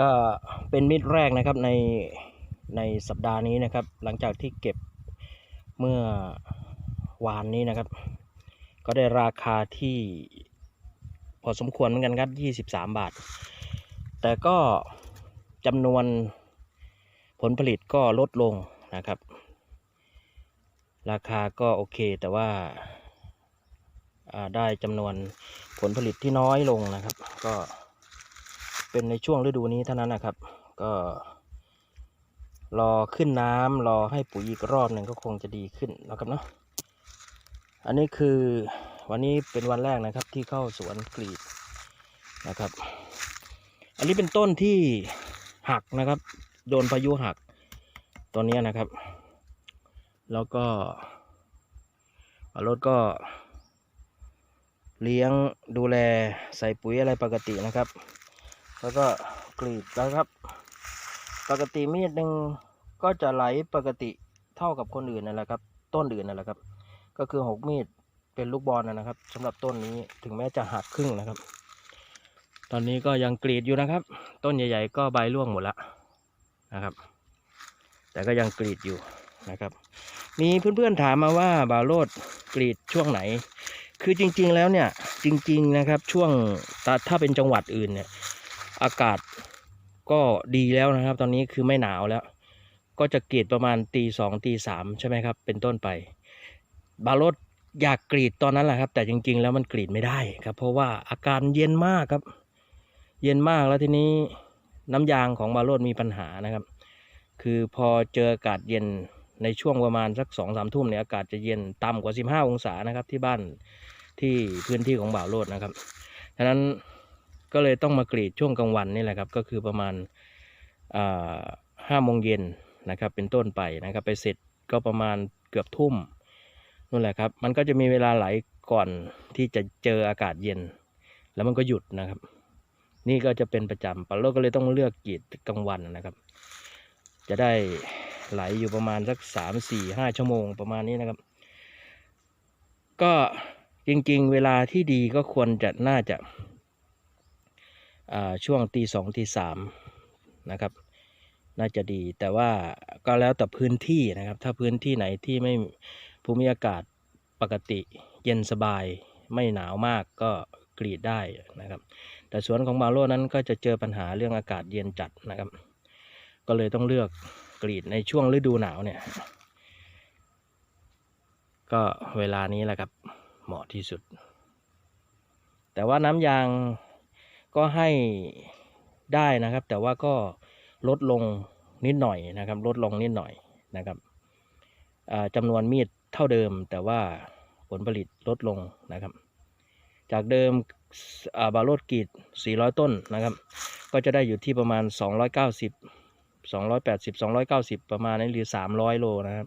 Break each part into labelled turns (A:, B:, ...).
A: ก็เป็นมิดแรกนะครับในในสัปดาห์นี้นะครับ หลังจากที่เก็บเมื่อวานนี้นะครับ ก็ได้ราคาที่พอสมควรเหมือนกันครับ 23 บาท แต่ก็จำนวนผลผลิตก็ลดลงนะครับ ราคาก็โอเคแต่ว่าาได้จำนวนผลผลิตที่น้อยลงนะครับ ก็ เป็นในช่วงฤดูนี้เท่านั้นนะครับ ก็ รอขึ้นน้ำรอให้ปุ๋ยอีกรอบหนึ่งก็คงจะดีขึ้นนะครับเนาะอันนี้คือวันนี้เป็นวันแรกนะครับที่เข้าสวนกรีดนะครับ อันนี้เป็นต้นที่หักนะครับ โดนพายุหักตอนนี้นะครับ แล้วก็รถก็เลี้ยงดูแลใส่ปุ๋ยอะไรปกตินะครับ แล้วก็กรีดแล้วครับ ปกติมีดหนึ่งก็จะไหลปกติเท่ากับคนอื่นนั่นแหละครับ ต้นอื่นนั่นแหละครับ ก็คือหกมีดเป็นลูกบอลนะนะครับสำหรับต้นนี้ถึงแม้จะหักครึ่งนะครับ ตอนนี้ก็ยังกรีดอยู่นะครับ ต้นใหญ่ ๆ ก็ใบร่วงหมดแล้วนะครับ แต่ก็ยังกรีดอยู่นะครับ มีเพื่อนๆถามมาว่าบาโรดกรีดช่วงไหน คือจริง ๆ แล้วเนี่ยจริง ๆนะครับ ช่วงถ้าถ้าเป็นจังหวัดอื่นเนี่ย อากาศก็ดีแล้วนะครับ ตอนนี้คือไม่หนาวแล้ว ก็จะกรีดประมาณตีสองตีสามใช่ไหมครับ เป็นต้นไป บาโรดอยากกรีดตอนนั้นแหละครับ แต่จริง ๆ แล้วมันกรีดไม่ได้ครับ เพราะว่าอาการเย็นมากครับ เย็นมากแล้วทีนี้น้ำยางของบาโรดมีปัญหานะครับ คือพอเจออากาศเย็นในช่วงประมาณสักสองสามทุ่มเนี่ยอากาศจะเย็นต่ำกว่าสิบห้าองศานะครับที่บ้านที่พื้นที่ของบ่าวโรดนะครับ ฉะนั้น ก็เลยต้องมากรีดช่วงกลางวันนี่แหละครับ ก็คือประมาณห้าโมงเย็นนะครับ เป็นต้นไปนะครับ ไปเสร็จก็ประมาณเกือบทุ่มนั่นแหละครับ มันก็จะมีเวลาไหลก่อนที่จะเจออากาศเย็น แล้วมันก็หยุดนะครับ นี่ก็จะเป็นประจำปาโลก็เลยต้องเลือกกรีดกลางวันนะครับ จะได้ไหลอยู่ประมาณสักสามสี่ห้าชั่วโมงประมาณนี้นะครับ ก็จริงๆ เวลาที่ดีก็ควรจะน่าจะ ช่วงตีสองตีสามนะครับ น่าจะดีแต่ว่าก็แล้วแต่พื้นที่นะครับ ถ้าพื้นที่ไหนที่ไม่ภูมิอากาศปกติเย็นสบายไม่หนาวมากก็กรีดได้นะครับ แต่สวนของมาโลนั้นก็จะเจอปัญหาเรื่องอากาศเย็นจัดนะครับ ก็เลยต้องเลือกกรีดในช่วงฤดูหนาวเนี่ย ก็เวลานี้แหละครับเหมาะที่สุด แต่ว่าน้ำยาง ก็ให้ได้นะครับ แต่ว่าก็ลดลงนิดหน่อยนะครับ ลดลงนิดหน่อยนะครับอ่าจำนวนมีดเท่าเดิม แต่ว่าผลผลิตลดลงนะครับ จากเดิมาบาโรดกีด 400 ต้นนะครับ ก็จะได้อยู่ที่ประมาณ 290 280 290 ประมาณนี้หรือ 300 โลนะครับ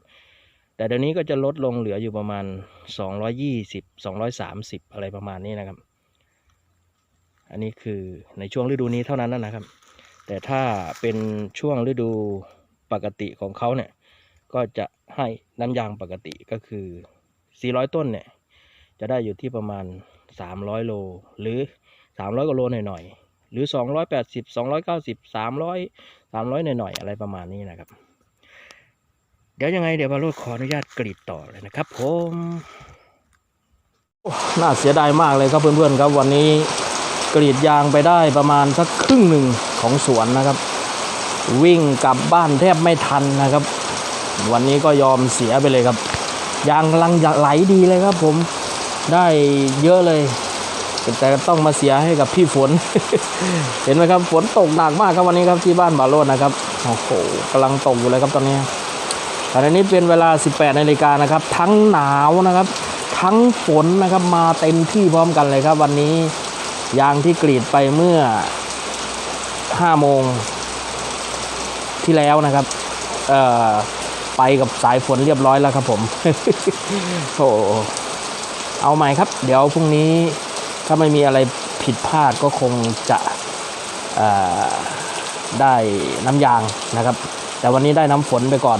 A: แต่เดี๋ยวนี้ก็จะลดลงเหลืออยู่ประมาณ 220 230 อะไรประมาณนี้นะครับ อันนี้คือในช่วงฤดูนี้เท่านั้นนะครับ แต่ถ้าเป็นช่วงฤดูปกติของเขาเนี่ย ก็จะให้น้ำยางปกติก็คือ 400 ต้นเนี่ย จะได้อยู่ที่ประมาณ 300 โล หรือ 300กว่าโลหน่อยๆ หรือ 280 290 300 300 หน่อยๆ อะไรประมาณนี้นะครับ เดี๋ยวยังไงเดี๋ยวบาโรดขออนุญาตกรีดต่อเลยนะครับผม น่าเสียดายมากเลยครับเพื่อนๆครับวันนี้ กรีดยางไปได้ประมาณสักครึ่งหนึ่งของสวนนะครับ วิ่งกลับบ้านแทบไม่ทันนะครับ วันนี้ก็ยอมเสียไปเลยครับ ยางกำลังไหลดีเลยครับ ผมได้เยอะเลยแต่ต้องมาเสียให้กับพี่ฝน เห็นไหมครับฝนตกหนักมากครับวันนี้ครับที่บ้านบาโรดนะครับโอ้โหกำลังตกอยู่เลยครับตอนนี้ขณะนี้เป็นเวลา 18นาฬิกานะครับ ทั้งหนาวนะครับ ทั้งฝนนะครับมาเต็มที่พร้อมกันเลยครับ วันนี้ ยางที่กรีดไปเมื่อ5โมงที่แล้วนะครับ เอ่อ ไปกับสายฝนเรียบร้อยแล้วครับผมโอ้เอาใหม่ครับ เดี๋ยวพรุ่งนี้ถ้าไม่มีอะไรผิดพลาดก็คงจะได้น้ำยางนะครับ แต่วันนี้ได้น้ำฝนไปก่อน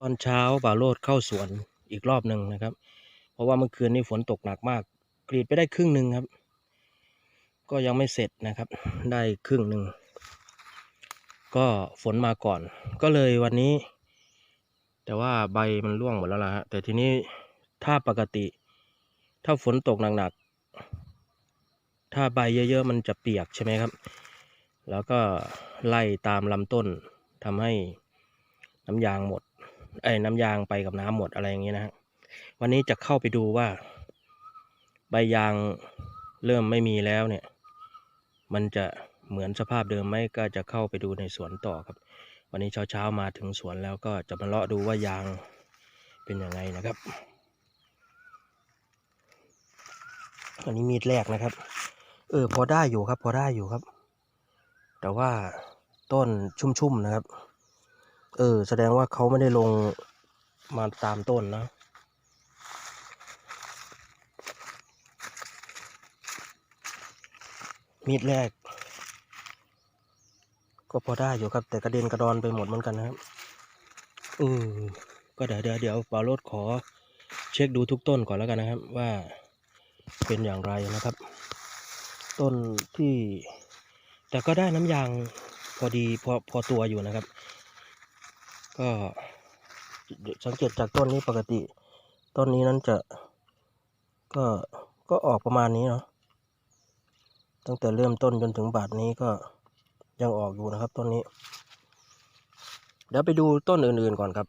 A: ตอนเช้าบ่าวโลดเข้าสวน อีกรอบหนึ่งนะครับ เพราะว่าเมื่อคืนนี้ฝนตกหนักมาก กรีดไปได้ครึ่งหนึ่งครับ ก็ยังไม่เสร็จนะครับ ได้ครึ่งหนึ่งก็ฝนมาก่อน ก็เลยวันนี้ แต่ว่าใบมันร่วงหมดแล้วล่ะฮะแต่ทีนี้ถ้าปกติ ถ้าฝนตกหนักๆถ้าใบเยอะๆมันจะเปียกใช่ไหมครับ แล้วก็ไล่ตามลำต้นทำให้น้ำยางหมด ไอ้น้ำยางไปกับน้ำหมดอะไรอย่างนี้นะฮะวันนี้จะเข้าไปดูว่า ใบยางเริ่มไม่มีแล้วเนี่ย มันจะเหมือนสภาพเดิมไหมก็จะเข้าไปดูในสวนต่อครับ วันนี้เช้าๆมาถึงสวนแล้วก็จะมาเลาะดูว่ายางเป็นยังไงนะครับอันนี้มีดแรกนะครับ เออพอได้อยู่ครับ พอได้อยู่ครับ แต่ว่าต้นชุ่มๆนะครับ เออ แสดงว่าเขาไม่ได้ลงมาตามต้นนะ มีดแรก ก็พอได้อยู่ครับ แต่กระเด็นกระดอนไปหมดเหมือนกันนะครับเออก็เดี๋ยวเดี๋ยวเดี๋ยวปาโรดขอเช็คดูทุกต้นก่อนแล้วกันนะครับ ว่าเป็นอย่างไรนะครับ ต้นที่ แต่ก็ได้น้ำยางพอดีพอพอตัวอยู่นะครับ ก็สังเกตจากต้นนี้ปกติ ต้นนี้นั้นจะ ก็ก็ออกประมาณนี้เนาะตั้งแต่เริ่มต้นจนถึงบาทนี้ก็ยังออกอยู่นะครับต้นนี้ เดี๋ยวไปดูต้นอื่นๆก่อนครับ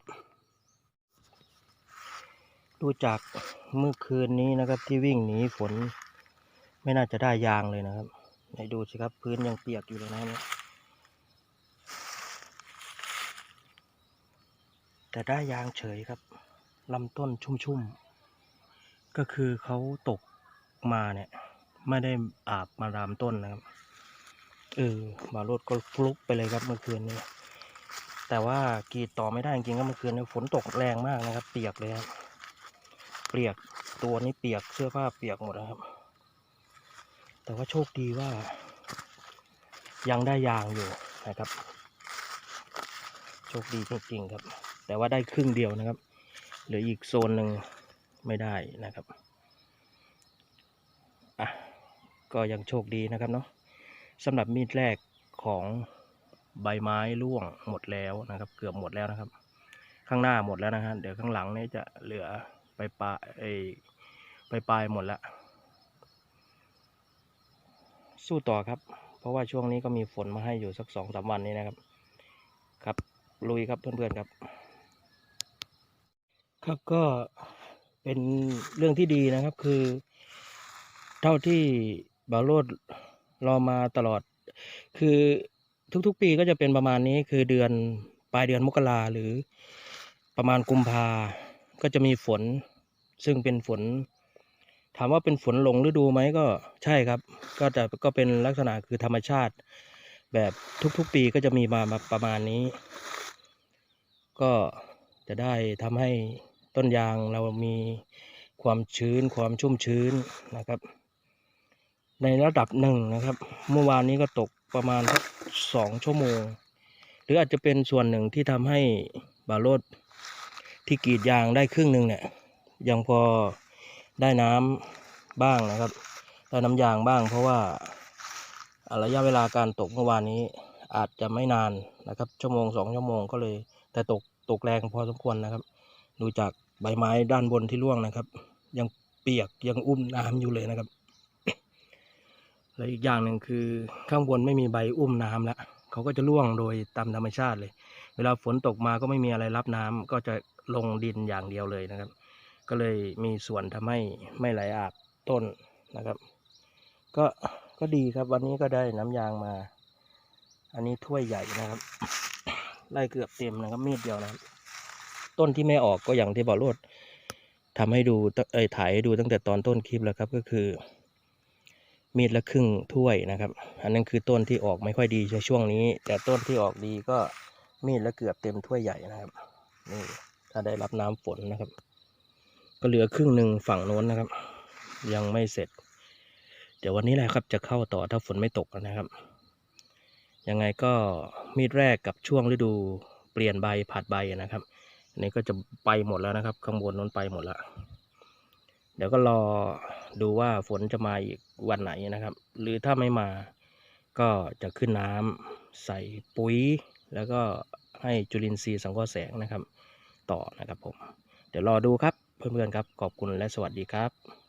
A: ดูจากเมื่อคืนนี้นะครับที่วิ่งหนีฝน ไม่น่าจะได้ยางเลยนะครับไหนดูสิครับพื้นยังเปียกอยู่เลยนะเนี่ย แต่ได้ยางเฉยครับลำต้นชุ่มๆ ก็คือเขาตกมาเนี่ย ไม่ได้อาบมาตามต้นนะครับ เออบารถก็ฟลุกไปเลยครับเมื่อคืนนี้ แต่ว่ากรีดต่อไม่ได้จริงๆก็เมื่อคืนนี้ฝนตกแรงมากนะครับ เปียกเลยครับ เปียกตัวนี้เปียกเสื้อผ้าเปียกหมดนะครับ แต่ว่าโชคดีว่า ยังได้ยางอยู่นะครับ โชคดีจริงๆครับ แต่ว่าได้ครึ่งเดียวนะครับเหลืออีกโซนหนึ่งไม่ได้นะครับอะก็ยังโชคดีนะครับเนาะสำหรับมีดแรกของใบไม้ร่วงหมดแล้วนะครับ เกือบหมดแล้วนะครับ ข้างหน้าหมดแล้วนะฮะเดี๋ยวข้างหลังนี่จะเหลือไปปลายไอไปปลายหมดล้วสู้ต่อครับ เพราะว่าช่วงนี้ก็มีฝนมาให้อยู่สักสองสามวันนี้นะครับ ครับลุยครับเพื่อนๆครับ ครับก็เป็นเรื่องที่ดีนะครับคือ เท่าที่บาโรดรอมาตลอด คือทุกๆปีก็จะเป็นประมาณนี้คือเดือนปลายเดือนมกราหรือประมาณกุมภาก็จะมีฝน ซึ่งเป็นฝน ถามว่าเป็นฝนหลงฤดูไหมก็ใช่ครับ ก็แต่ก็เป็นลักษณะคือธรรมชาติ แบบทุกๆปีก็จะมีมามาประมาณนี้ ก็จะได้ทำให้ ต้นยางเรามีความชื้นความชุ่มชื้นนะครับ ในระดับหนึ่งนะครับ เมื่อวานนี้ก็ตกประมาณสักสองชั่วโมง หรืออาจจะเป็นส่วนหนึ่งที่ทำให้บาโรดที่กรีดยางได้ครึ่งหนึ่งเนี่ยยังพอได้น้ำบ้างนะครับ ได้น้ำยางบ้าง เพราะว่าอ่าระยะเวลาการตกเมื่อวานนี้อาจจะไม่นานนะครับ ชั่วโมงสองชั่วโมงก็เลย แต่ตกตกแรงพอสมควรนะครับ ดูจาก ใบไม้ด้านบนที่ร่วงนะครับ ยังเปียกยังอุ้มน้ำอยู่เลยนะครับ และอีกอย่างหนึ่งคือข้างบนไม่มีใบอุ้มน้ำแล้วเขาก็จะร่วงโดยตามธรรมชาติเลย เวลาฝนตกมาก็ไม่มีอะไรรับน้ำก็จะลงดินอย่างเดียวเลยนะครับ ก็เลยมีส่วนทำให้ไม่ไหลอาบต้นนะครับ ก็ก็ดีครับวันนี้ก็ได้น้ำยางมา อันนี้ถ้วยใหญ่นะครับไล่เกือบเต็มนะครับมีดเดียวนะครับ ต้นที่ไม่ออกก็อย่างที่บอลรดทำให้ดูเอ้ถ่ายให้ดูตั้งแต่ตอนต้นคลิปแล้วครับก็คือ มีดละครึ่งถ้วยนะครับ อันนั้นคือต้นที่ออกไม่ค่อยดีในช่วงนี้ แต่ต้นที่ออกดีก็มีดละเกือบเต็มถ้วยใหญ่นะครับนี่ถ้าได้รับน้ำฝนนะครับ ก็เหลือครึ่งหนึ่งฝั่งโน้นนะครับ ยังไม่เสร็จ เดี๋ยววันนี้แหละครับจะเข้าต่อถ้าฝนไม่ตกนะครับยังไงก็มีดแรกกับช่วงฤดูเปลี่ยนใบผัดใบนะครับ นี่ก็จะไปหมดแล้วนะครับ ข้างบนนู้นไปหมดแล้วเดี๋ยวก็รอดูว่าฝนจะมาอีกวันไหนนะครับ หรือถ้าไม่มาก็จะขึ้นน้ำใส่ปุ๋ย แล้วก็ให้จุลินทรีย์สังเคราะห์แสงนะครับ ต่อนะครับผม เดี๋ยวรอดูครับเพื่อนๆครับขอบคุณและสวัสดีครับ